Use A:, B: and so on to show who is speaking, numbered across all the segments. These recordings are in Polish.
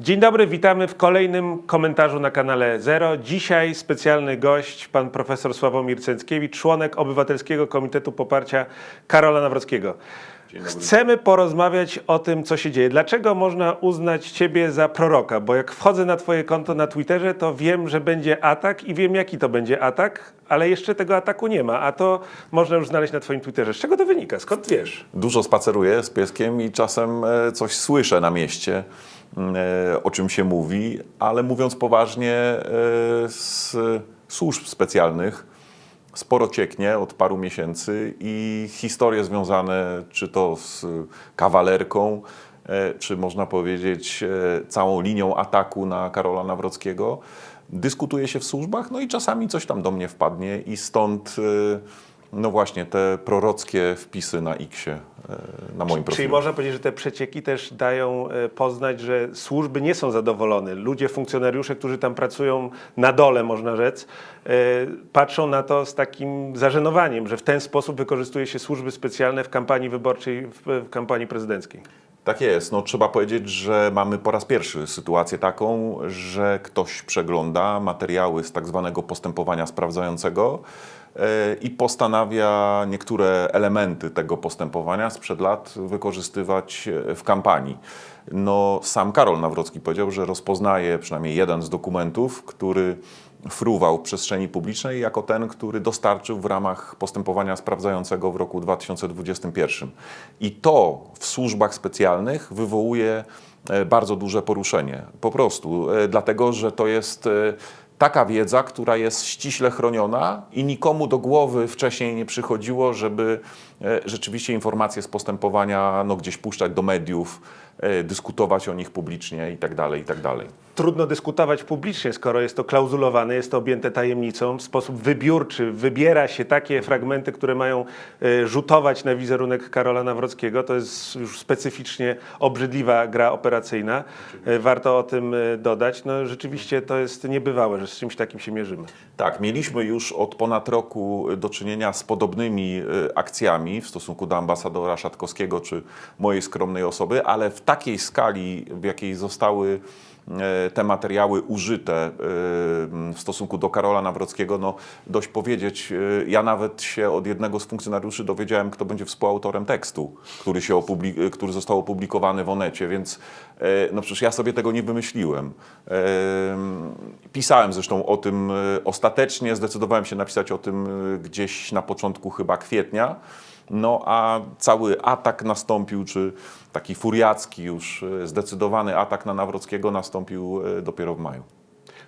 A: Dzień dobry, witamy w kolejnym komentarzu na kanale Zero. Dzisiaj specjalny gość, pan profesor Sławomir Cęckiewicz, członek Obywatelskiego Komitetu Poparcia Karola Nawrockiego. Chcemy porozmawiać o tym, co się dzieje. Dlaczego można uznać ciebie za proroka? Bo jak wchodzę na twoje konto na Twitterze, to wiem, że będzie atak i wiem, jaki to będzie atak, ale jeszcze tego ataku nie ma, a to można już znaleźć na twoim Twitterze. Z czego to wynika? Skąd wiesz?
B: Dużo spaceruję z pieskiem i czasem e, coś słyszę na mieście, o czym się mówi, ale mówiąc poważnie, e, z służb specjalnych sporo cieknie od paru miesięcy i historie związane czy to z kawalerką, e, czy można powiedzieć e, całą linią ataku na Karola Nawrockiego, dyskutuje się w służbach, no i czasami coś tam do mnie wpadnie i stąd e, no właśnie te prorockie wpisy na X-ie, e, na moim
A: Czyli
B: profilu.
A: można powiedzieć, że te przecieki też dają e, poznać, że służby nie są zadowolone. Ludzie, funkcjonariusze, którzy tam pracują na dole, można rzec, e, patrzą na to z takim zażenowaniem, że w ten sposób wykorzystuje się służby specjalne w kampanii wyborczej, w, kampanii prezydenckiej.
B: Tak jest. No, trzeba powiedzieć, że mamy po raz pierwszy sytuację taką, że ktoś przegląda materiały z tak zwanego postępowania sprawdzającego i postanawia niektóre elementy tego postępowania sprzed lat wykorzystywać e, w kampanii. No, sam Karol Nawrocki powiedział, że rozpoznaje przynajmniej jeden z dokumentów, który fruwał w przestrzeni publicznej jako ten, który dostarczył w ramach postępowania sprawdzającego w roku 2021. I to w służbach specjalnych wywołuje e, bardzo duże poruszenie. Po prostu, e, dlatego że to jest taka wiedza, która jest ściśle chroniona i nikomu do głowy wcześniej nie przychodziło, żeby e, rzeczywiście informacje z postępowania no, gdzieś puszczać do mediów, e, dyskutować o nich publicznie i tak
A: Trudno dyskutować publicznie, skoro jest to klauzulowane, jest to objęte tajemnicą. W sposób wybiórczy wybiera się takie fragmenty, które mają e, rzutować na wizerunek Karola Nawrockiego. To jest już specyficznie obrzydliwa gra operacyjna. E, Warto o tym e, dodać. No, rzeczywiście to jest niebywałe, że z czymś takim się mierzymy.
B: Tak, mieliśmy już od ponad roku do czynienia z podobnymi akcjami w stosunku do ambasadora Szatkowskiego czy mojej skromnej osoby, ale w takiej skali, w jakiej zostały te materiały użyte y, w stosunku do Karola Nawrockiego, no dość powiedzieć, y, ja nawet się od jednego z funkcjonariuszy dowiedziałem, kto będzie współautorem tekstu, który, się opubli- y, który został opublikowany w Onecie, więc e, no przecież ja sobie tego nie wymyśliłem. Em, Pisałem zresztą o tym e, ostatecznie, zdecydowałem się napisać o tym e, gdzieś na początku chyba kwietnia. No a cały atak nastąpił, czy taki furiacki już e, zdecydowany atak na Nawrockiego nastąpił e, dopiero w maju.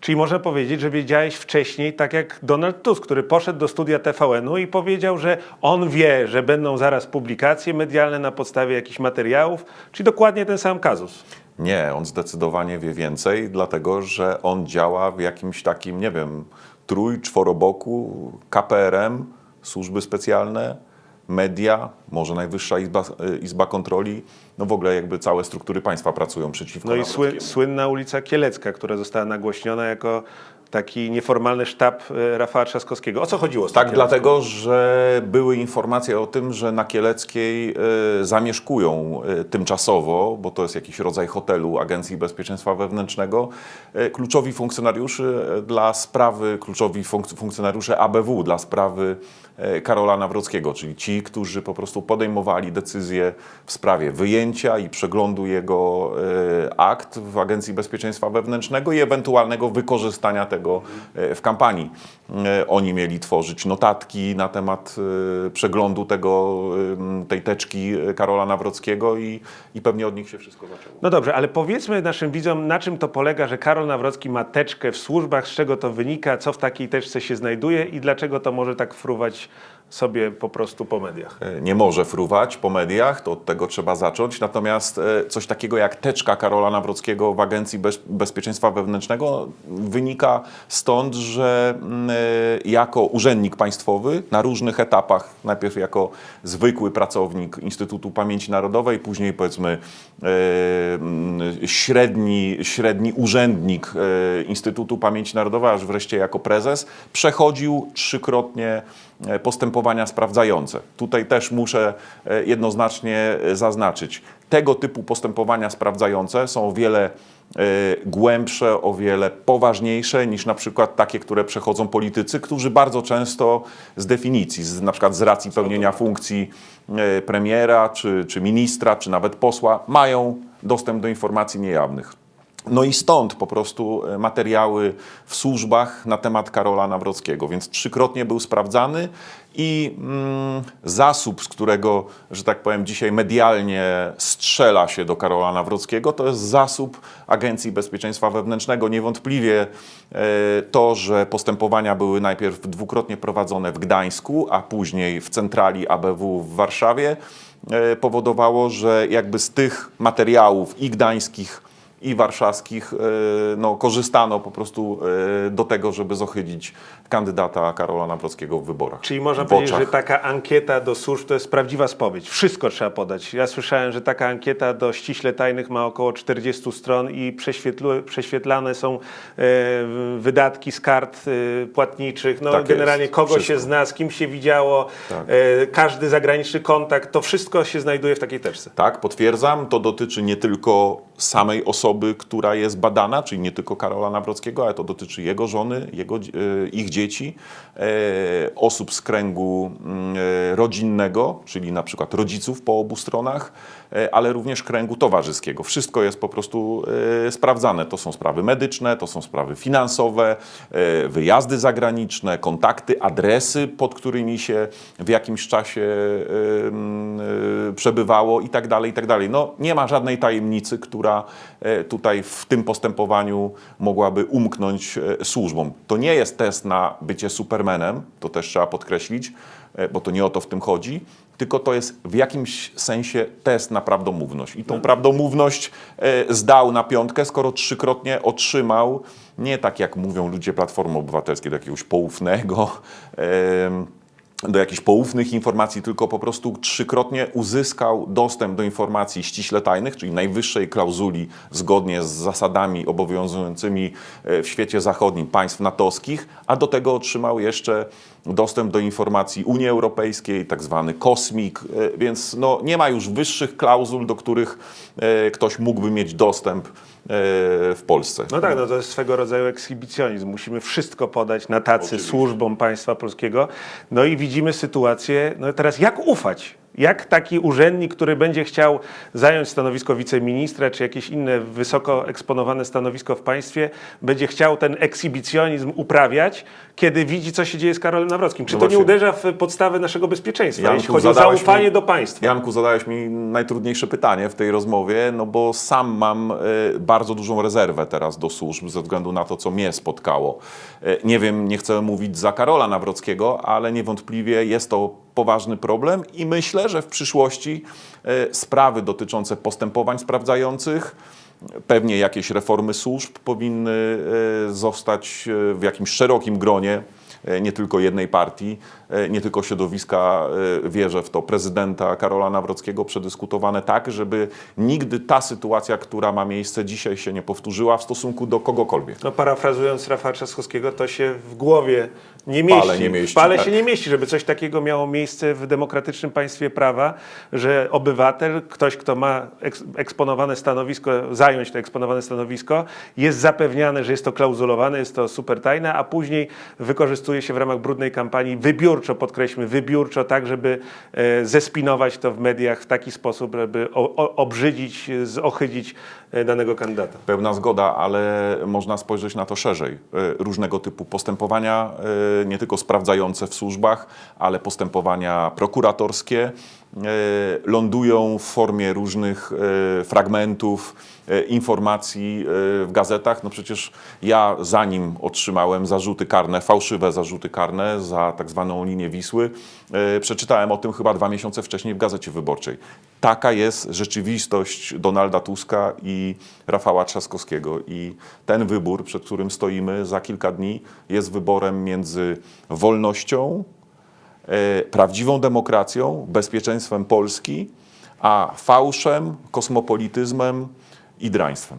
A: Czyli można powiedzieć, że wiedziałeś wcześniej, tak jak Donald Tusk, który poszedł do studia TVN-u i powiedział, że on wie, że będą zaraz publikacje medialne na podstawie jakichś materiałów, czyli dokładnie ten sam kazus.
B: Nie, on zdecydowanie wie więcej, dlatego że on działa w jakimś takim, nie wiem, trój, czworoboku, KPRM, służby specjalne, media, może Najwyższa Izba, Izba Kontroli, no w ogóle jakby całe struktury państwa pracują przeciwko
A: No i słynna ulica Kielecka, która została nagłośniona jako taki nieformalny sztab e, Rafała Trzaskowskiego. O co chodziło z
B: Tak, dlatego, że były informacje o tym, że na Kieleckiej e, zamieszkują e, tymczasowo, bo to jest jakiś rodzaj hotelu Agencji Bezpieczeństwa Wewnętrznego, kluczowi funkcjonariuszy dla sprawy, kluczowi funk- funkcjonariusze ABW dla sprawy Karola Nawrockiego, czyli ci, którzy po prostu podejmowali decyzje w sprawie wyjęcia i przeglądu jego akt w Agencji Bezpieczeństwa Wewnętrznego i ewentualnego wykorzystania tego e, w kampanii. E, Oni mieli tworzyć notatki na temat e, przeglądu tego, tej teczki Karola Nawrockiego i, i pewnie od nich się wszystko zaczęło.
A: No dobrze, ale powiedzmy naszym widzom, na czym to polega, że Karol Nawrocki ma teczkę w służbach, z czego to wynika, co w takiej teczce się znajduje i dlaczego to może tak fruwać sobie po prostu po mediach.
B: E, nie może fruwać po mediach, to od tego trzeba zacząć. Natomiast e, coś takiego jak teczka Karola Nawrockiego w Agencji Bez- Bezpieczeństwa Wewnętrznego wynika stąd, że mm, e, jako urzędnik państwowy na różnych etapach, najpierw jako zwykły pracownik Instytutu Pamięci Narodowej, później powiedzmy mm, średni, średni urzędnik Instytutu Pamięci Narodowej, aż wreszcie jako prezes, przechodził trzykrotnie postępowania sprawdzające. Tutaj też muszę e, jednoznacznie e, zaznaczyć, tego typu postępowania sprawdzające są o wiele e, głębsze, o wiele poważniejsze niż na przykład takie, które przechodzą politycy, którzy bardzo często z definicji, z, na przykład z racji pełnienia funkcji e, premiera, czy, czy ministra, czy nawet posła, mają dostęp do informacji niejawnych. No i stąd po prostu e, materiały w służbach na temat Karola Nawrockiego, więc trzykrotnie był sprawdzany i mm, zasób, z którego, że tak powiem, dzisiaj medialnie strzela się do Karola Nawrockiego, to jest zasób Agencji Bezpieczeństwa Wewnętrznego. Niewątpliwie e, to, że postępowania były najpierw dwukrotnie prowadzone w Gdańsku, a później w centrali ABW w Warszawie, e, powodowało, że jakby z tych materiałów i gdańskich, i warszawskich e, no, korzystano po prostu e, do tego, żeby zohydzić kandydata Karola Nawrockiego w wyborach.
A: Czyli można powiedzieć, że taka ankieta do służb to jest prawdziwa spowiedź. Wszystko trzeba podać. Ja słyszałem, że taka ankieta do ściśle tajnych ma około 40 stron i prześwietlane są e, wydatki z kart płatniczych. No,
B: Tak jest.
A: generalnie kogo
B: Wszystko.
A: się zna, z kim się widziało,
B: Tak.
A: każdy zagraniczny kontakt, to wszystko się znajduje w takiej teczce.
B: Tak, potwierdzam. To dotyczy nie tylko samej osoby, która jest badana, czyli nie tylko Karola Nawrockiego, ale to dotyczy jego żony, jego, e, ich dzieci, e, osób z kręgu mm, e, rodzinnego, czyli na przykład rodziców po obu stronach, ale również kręgu towarzyskiego. Wszystko jest po prostu sprawdzane. To są sprawy medyczne, to są sprawy finansowe, wyjazdy zagraniczne, kontakty, adresy, pod którymi się w jakimś czasie mm, przebywało i tak dalej, i tak dalej. No, nie ma żadnej tajemnicy, która tutaj w tym postępowaniu mogłaby umknąć e, służbom. To nie jest test na bycie supermenem, to też trzeba podkreślić, e, bo to nie o to w tym chodzi, tylko to jest w jakimś sensie test na prawdomówność. I tą prawdomówność e, zdał na piątkę, skoro trzykrotnie otrzymał, nie tak jak mówią ludzie Platformy Obywatelskiej, do jakiegoś poufnego, em, do jakichś poufnych informacji, tylko po prostu trzykrotnie uzyskał dostęp do informacji ściśle tajnych, czyli najwyższej klauzuli zgodnie z zasadami obowiązującymi e, w świecie zachodnim państw natowskich, a do tego otrzymał jeszcze dostęp do informacji Unii Europejskiej, tak zwany kosmik, e, więc no, nie ma już wyższych klauzul, do których e, ktoś mógłby mieć dostęp w Polsce.
A: No tak, no to jest swego rodzaju ekshibicjonizm. Musimy wszystko podać na tacy służbom państwa polskiego. No i widzimy sytuację, no teraz jak ufać? Jak taki urzędnik, który będzie chciał zająć stanowisko wiceministra czy jakieś inne wysoko eksponowane stanowisko w państwie, będzie chciał ten ekshibicjonizm uprawiać, kiedy widzi, co się dzieje z Karolem Nawrockim? Czy
B: No
A: to nie
B: właśnie.
A: uderza w podstawę naszego bezpieczeństwa,
B: Janku,
A: jeśli chodzi o zaufanie
B: mi-
A: do państwa?
B: Janku, zadałeś mi najtrudniejsze pytanie w tej rozmowie, no bo sam mam e, bardzo dużą rezerwę teraz do służb ze względu na to, co mnie spotkało. E, Nie wiem, nie chcę mówić za Karola Nawrockiego, ale niewątpliwie jest to poważny problem i myślę, że w przyszłości e, sprawy dotyczące postępowań sprawdzających, pewnie jakieś reformy służb powinny e, zostać e, w jakimś szerokim gronie nie tylko jednej partii, e, nie tylko środowiska, e, wierzę w to, prezydenta Karola Nawrockiego przedyskutowane tak, żeby nigdy ta sytuacja, która ma miejsce dzisiaj się nie powtórzyła w stosunku do kogokolwiek.
A: No parafrazując Rafała Trzaskowskiego, to się w głowie nie mieści.
B: nie mieści,
A: pale
B: tak.
A: się nie mieści, żeby coś takiego miało miejsce w demokratycznym państwie prawa, że obywatel, ktoś, kto ma eks- eksponowane stanowisko, zająć to eksponowane stanowisko, jest zapewniany, że jest to klauzulowane, jest to super tajne, a później wykorzystuje się w ramach brudnej kampanii wybiórczo, podkreślmy, wybiórczo, tak, żeby e, zespinować to w mediach w taki sposób, żeby obrzydzić, zohydzić e, danego kandydata.
B: Pełna zgoda, ale można spojrzeć na to szerzej. E, Różnego typu postępowania, nie tylko sprawdzające w służbach, ale postępowania prokuratorskie lądują w formie różnych e, fragmentów, e, informacji e, w gazetach. No przecież ja zanim otrzymałem zarzuty karne, fałszywe zarzuty karne za tak zwaną linię Wisły, e, przeczytałem o tym chyba dwa miesiące wcześniej w Gazecie Wyborczej. Taka jest rzeczywistość Donalda Tuska i Rafała Trzaskowskiego. I ten wybór, przed którym stoimy za kilka dni, jest wyborem między wolnością, e, prawdziwą demokracją, bezpieczeństwem Polski, a fałszem, kosmopolityzmem i draństwem.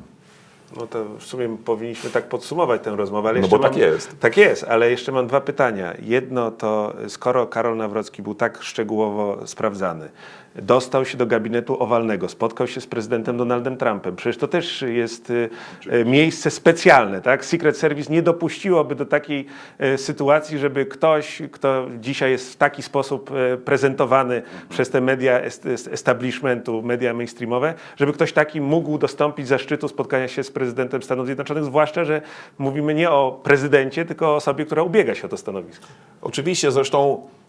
A: No to w sumie powinniśmy tak podsumować tę rozmowę. Ale
B: No bo tak jest.
A: Tak jest, ale jeszcze mam dwa pytania. Jedno to, skoro Karol Nawrocki był tak szczegółowo sprawdzany, dostał się do gabinetu owalnego, spotkał się z prezydentem Donaldem Trumpem, przecież to też jest y, y, miejsce specjalne, tak? Secret Service nie dopuściłoby do takiej y, sytuacji, żeby ktoś, kto dzisiaj jest w taki sposób prezentowany przez te media est- est- establishmentu, media mainstreamowe, żeby ktoś taki mógł dostąpić zaszczytu spotkania się z prezydentem Stanów Zjednoczonych, zwłaszcza, że mówimy nie o prezydencie, tylko o osobie, która ubiega się o to stanowisko.
B: Oczywiście, zresztą e,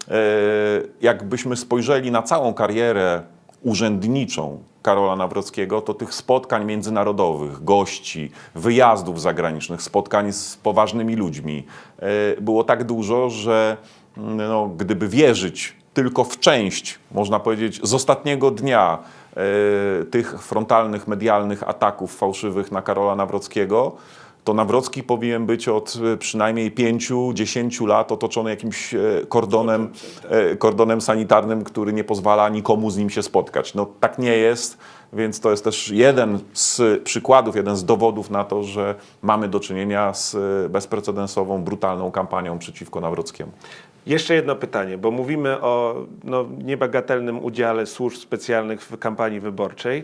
B: jakbyśmy spojrzeli na całą karierę urzędniczą Karola Nawrockiego, to tych spotkań międzynarodowych, gości, wyjazdów zagranicznych, spotkań z poważnymi ludźmi e, było tak dużo, że mm, no, gdyby wierzyć tylko w część, można powiedzieć, z ostatniego dnia e, tych frontalnych, medialnych ataków fałszywych na Karola Nawrockiego, to Nawrocki powinien być od e, przynajmniej 5-10 lat otoczony jakimś e, kordonem, e, kordonem sanitarnym, który nie pozwala nikomu z nim się spotkać. No tak nie jest, więc to jest też jeden z przykładów, jeden z dowodów na to, że mamy do czynienia z bezprecedensową, brutalną kampanią przeciwko Nawrockiemu.
A: Jeszcze jedno pytanie, bo mówimy o no, niebagatelnym udziale służb specjalnych w kampanii wyborczej,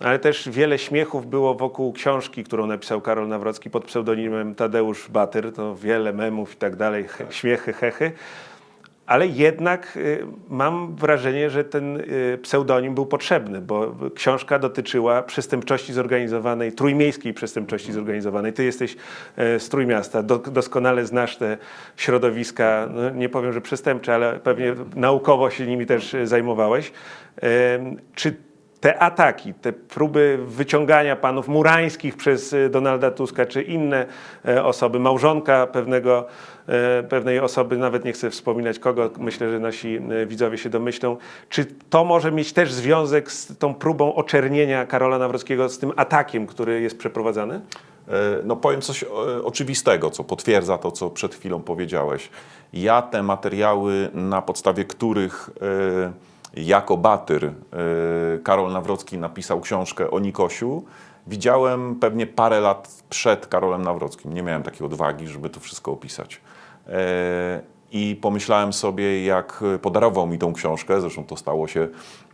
A: ale też wiele śmiechów było wokół książki, którą napisał Karol Nawrocki pod pseudonimem Tadeusz Batyr. To wiele memów i tak dalej, śmiechy, hechy. Ale jednak y, mam wrażenie, że ten y, pseudonim był potrzebny, bo książka dotyczyła przestępczości zorganizowanej, trójmiejskiej przestępczości zorganizowanej. Ty jesteś e, z Trójmiasta, do, doskonale znasz te środowiska, no, nie powiem, że przestępcze, ale pewnie naukowo się nimi też e, zajmowałeś. Em, Czy te ataki, te próby wyciągania panów murańskich przez e, Donalda Tuska, czy inne e, osoby, małżonka pewnego, e, pewnej osoby, nawet nie chcę wspominać kogo, myślę, że nasi widzowie się domyślą, czy to może mieć też związek z tą próbą oczernienia Karola Nawrockiego, z tym atakiem, który jest przeprowadzany?
B: No powiem coś oczywistego, co potwierdza to, co przed chwilą powiedziałeś. Ja te materiały, na podstawie których jako batyr e, Karol Nawrocki napisał książkę o Nikosiu, widziałem pewnie parę lat przed Karolem Nawrockim. Nie miałem takiej odwagi, żeby to wszystko opisać. E, I pomyślałem sobie, jak podarował mi tą książkę, zresztą to stało się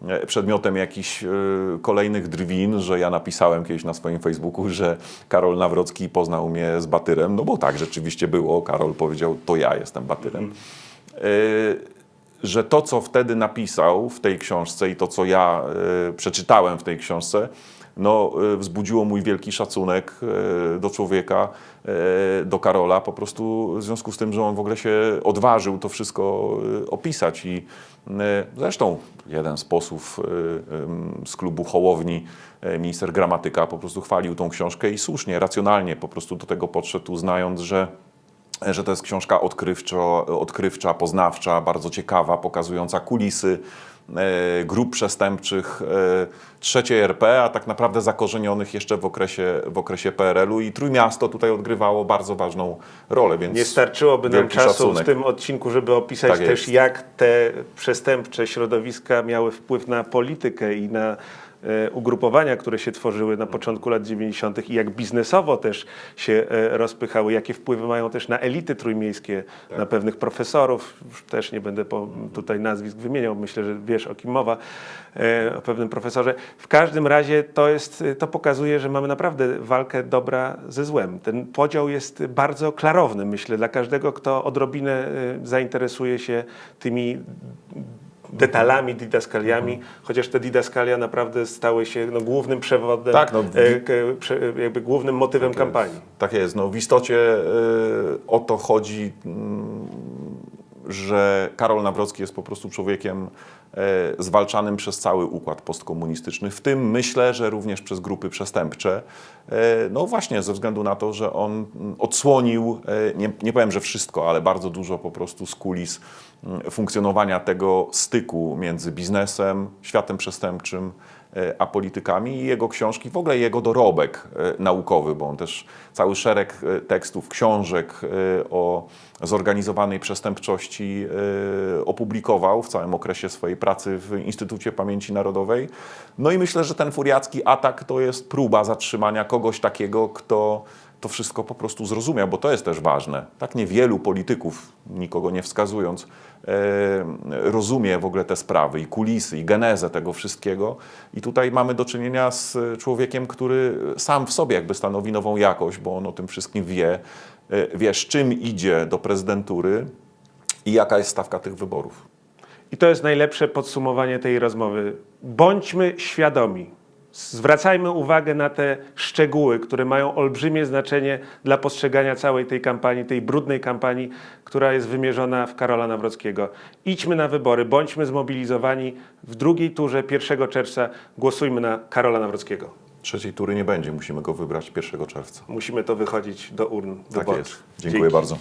B: e, przedmiotem jakichś kolejnych drwin, że ja napisałem kiedyś na swoim Facebooku, że Karol Nawrocki poznał mnie z Batyrem, no bo tak rzeczywiście było. Karol powiedział, to ja jestem Batyrem. E, Że to, co wtedy napisał w tej książce i to, co ja e, przeczytałem w tej książce, no, e, wzbudziło mój wielki szacunek e, do człowieka, do Karola, po prostu w związku z tym, że on w ogóle się odważył to wszystko opisać. I zresztą jeden z posłów z klubu Hołowni, minister Gramatyka, po prostu chwalił tą książkę i słusznie, racjonalnie po prostu do tego podszedł, uznając, że że to jest książka odkrywczo, odkrywcza, poznawcza, bardzo ciekawa, pokazująca kulisy e, grup przestępczych e, trzeciej RP, a tak naprawdę zakorzenionych jeszcze w okresie, w okresie PRL-u i Trójmiasto tutaj odgrywało bardzo ważną rolę, więc
A: Nie starczyłoby nam czasu
B: szacunek.
A: w tym odcinku, żeby opisać
B: Tak
A: też, jak te przestępcze środowiska miały wpływ na politykę i na e, ugrupowania, które się tworzyły na początku lat 90. i jak biznesowo też się e, rozpychały, jakie wpływy mają też na elity trójmiejskie,
B: Tak.
A: na pewnych profesorów, już też nie będę tutaj nazwisk wymieniał, myślę, że wiesz o kim mowa, e, o pewnym profesorze. W każdym razie to, jest, to pokazuje, że mamy naprawdę walkę dobra ze złem. Ten podział jest bardzo klarowny, myślę, dla każdego, kto odrobinę e, zainteresuje się tymi detalami, didaskaliami, chociaż te didaskalia naprawdę stały się no, głównym przewodem,
B: Tak, no,
A: e, jakby głównym motywem kampanii.
B: Tak jest. No, w istocie y, o to chodzi, że Karol Nawrocki jest po prostu człowiekiem e, zwalczanym przez cały układ postkomunistyczny, w tym myślę, że również przez grupy przestępcze. E, no właśnie ze względu na to, że on odsłonił, e, nie, nie powiem, że wszystko, ale bardzo dużo po prostu z kulis funkcjonowania tego styku między biznesem, światem przestępczym, a politykami i jego książki, w ogóle jego dorobek e, naukowy, bo on też cały szereg e, tekstów, książek e, o zorganizowanej przestępczości e, opublikował w całym okresie swojej pracy w Instytucie Pamięci Narodowej. No i myślę, że ten furiacki atak to jest próba zatrzymania kogoś takiego, kto to wszystko po prostu zrozumiał, bo to jest też ważne. Tak niewielu polityków, nikogo nie wskazując, e, rozumie w ogóle te sprawy i kulisy, i genezę tego wszystkiego. I tutaj mamy do czynienia z człowiekiem, który sam w sobie jakby stanowi nową jakość, bo on o tym wszystkim wie, e, wie z czym idzie do prezydentury i jaka jest stawka tych wyborów.
A: I to jest najlepsze podsumowanie tej rozmowy. Bądźmy świadomi. Zwracajmy uwagę na te szczegóły, które mają olbrzymie znaczenie dla postrzegania całej tej kampanii, tej brudnej kampanii, która jest wymierzona w Karola Nawrockiego. Idźmy na wybory, bądźmy zmobilizowani. W drugiej turze 1 czerwca głosujmy na Karola Nawrockiego.
B: Trzeciej tury nie będzie, musimy go wybrać 1 czerwca.
A: Musimy to wychodzić do urn
B: Tak
A: wyborczych.
B: jest. Dziękuję
A: Dzięki.
B: bardzo.